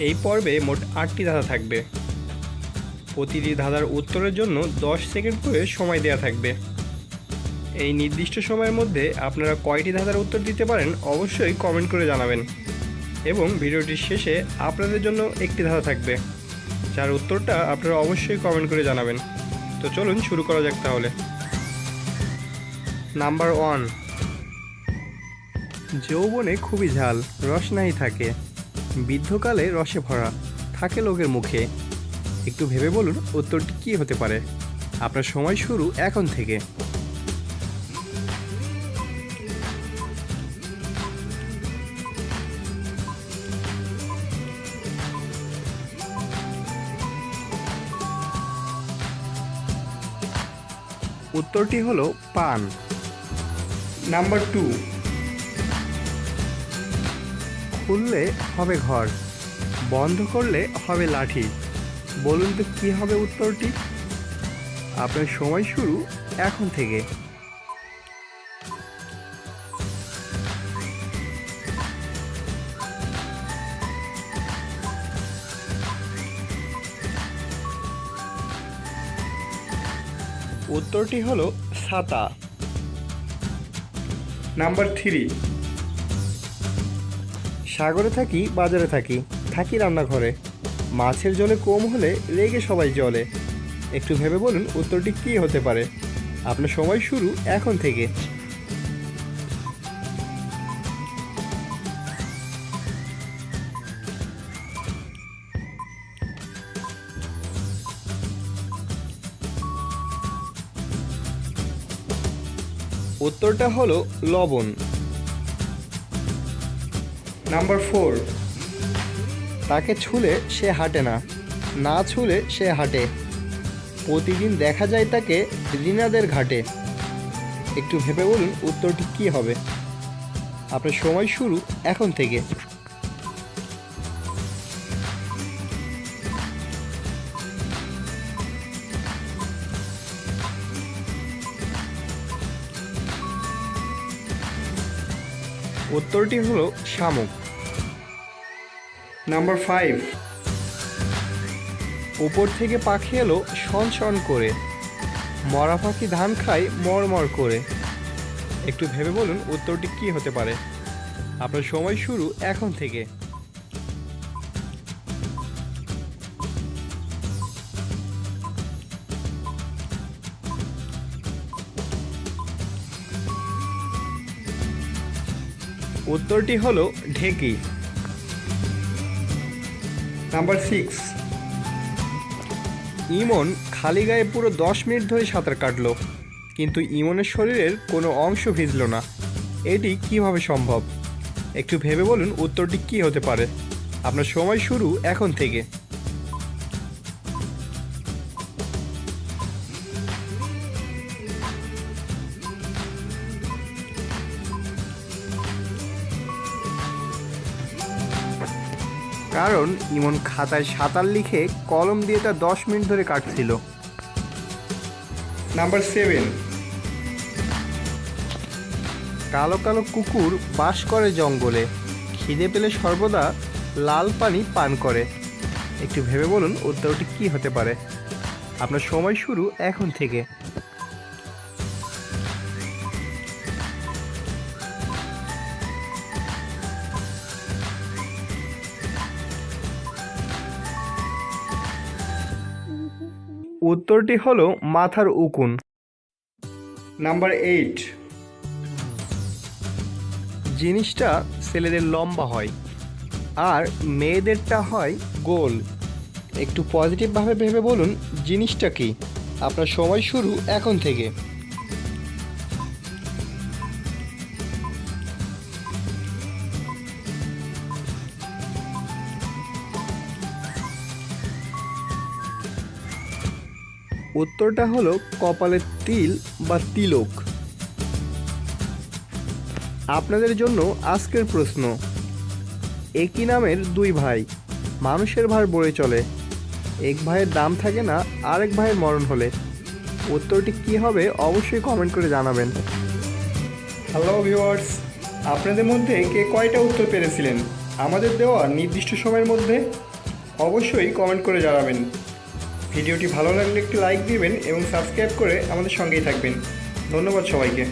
এই পর্বে মোট আটটি ধাঁধা থাকবে। প্রতিটি ধাঁধার উত্তরের জন্য দশ সেকেন্ড করে সময় দেওয়া থাকবে। এই নির্দিষ্ট সময়ের মধ্যে আপনারা কয়টি ধাঁধার উত্তর দিতে পারেন অবশ্যই কমেন্ট করে জানাবেন। এবং ভিডিওটির শেষে আপনাদের জন্য একটি ধাঁধা থাকবে। যার উত্তরটা আপনারা অবশ্যই কমেন্ট করে জানাবেন। তো চলুন শুরু করা যাক তাহলে। Number one. যৌবনে খুবই ঝাল রস নাই থাকে। বৃদ্ধকালে রসে ভরা থাকে লোকের মুখে। একটু ভেবে বলুন উত্তরটি কী হতে পারে? আপনার সময় শুরু এখন থেকে। উত্তরটি হলো পান। Number two. খুললে হবে ঘর, বন্ধ করলে হবে লাঠি। বলুন তো কী হবে উত্তরটি? আপনার সময় শুরু এখন থেকে। উত্তরটি হলো ছাতা। Number three. সাগরে থাকি, বাজারে থাকি থাকি রান্নাঘরে। মাছের জলে কম হলে রেগে সবাই জলে। একটু ভেবে বলুন উত্তরটি কী হতে পারে? আপনার সময় শুরু এখন থেকে। উত্তরটা হলো লবণ। নাম্বার ফোর তাকে ছুলে সে হাঁটে না না ছুলে সে হাঁটে। প্রতিদিন দেখা যায় তাকে রিনাদের ঘাটে। একটু ভেবে বলুন উত্তরটি কী হবে। আপনার সময় শুরু এখন থেকে। উত্তরটি হলো শামুক। নাম্বার ফাইভ উপর থেকে পাখি এলো শন করে। মরা পাখি ধান খায় মরমর করে। একটু ভেবে বলুন উত্তরটি কি হতে পারে? আপনার সময় শুরু এখন থেকে। উত্তরটি হলো ঢেকি। নাম্বার সিক্স ইমন খালি গায়ে পুরো দশ মিনিট ধরে সাঁতার কাটল, কিন্তু ইমনের শরীরের কোনো অংশ ভিজল না। এটি কীভাবে সম্ভব? একটু ভেবে বলুন উত্তরটি কি হতে পারে। আপনার সময় শুরু এখন থেকে। কারণ ইমন খাতায় সাঁতার লিখে কলম দিয়ে তা দশ মিনিট ধরে কাটছিল। নাম্বার সেভেন কালো কালো কুকুর বাস করে জঙ্গলে। খিদে পেলে সর্বদা লাল পানি পান করে। একটু ভেবে বলুন উত্তরটি কি হতে পারে? আপনার সময় শুরু এখন থেকে। উত্তরটি হলো মাথার উকুন। নাম্বার এইট জিনিসটা ছেলেদের লম্বা হয় আর মেয়েদেরটা হয় গোল। একটু পজিটিভভাবে ভেবে বলুন জিনিসটা কি? আপনার সময় শুরু এখন থেকে। উত্তরটা হলো কপালের তিল বা তিলক। আপনাদের জন্য আজকের প্রশ্ন, একই নামের দুই ভাই, মানুষের ভার বয়ে চলে, এক ভাইয়ের দাম থাকে না, আরেক ভাইয়ের মরণ হলে। উত্তরটি কি হবে অবশ্যই কমেন্ট করে জানাবেন। হ্যালো ভিউয়ার্স আপনাদের মধ্যে কে কয়টা উত্তর পেরেছিলেন? আমাদের দেওয়া নির্দিষ্ট সময়ের মধ্যে অবশ্যই কমেন্ট করে জানাবেন। ভিডিওটি ভালো লাগলে একটি লাইক দিবেন এবং সাবস্ক্রাইব করে আমাদের সঙ্গেই থাকবেন। ধন্যবাদ সবাইকে।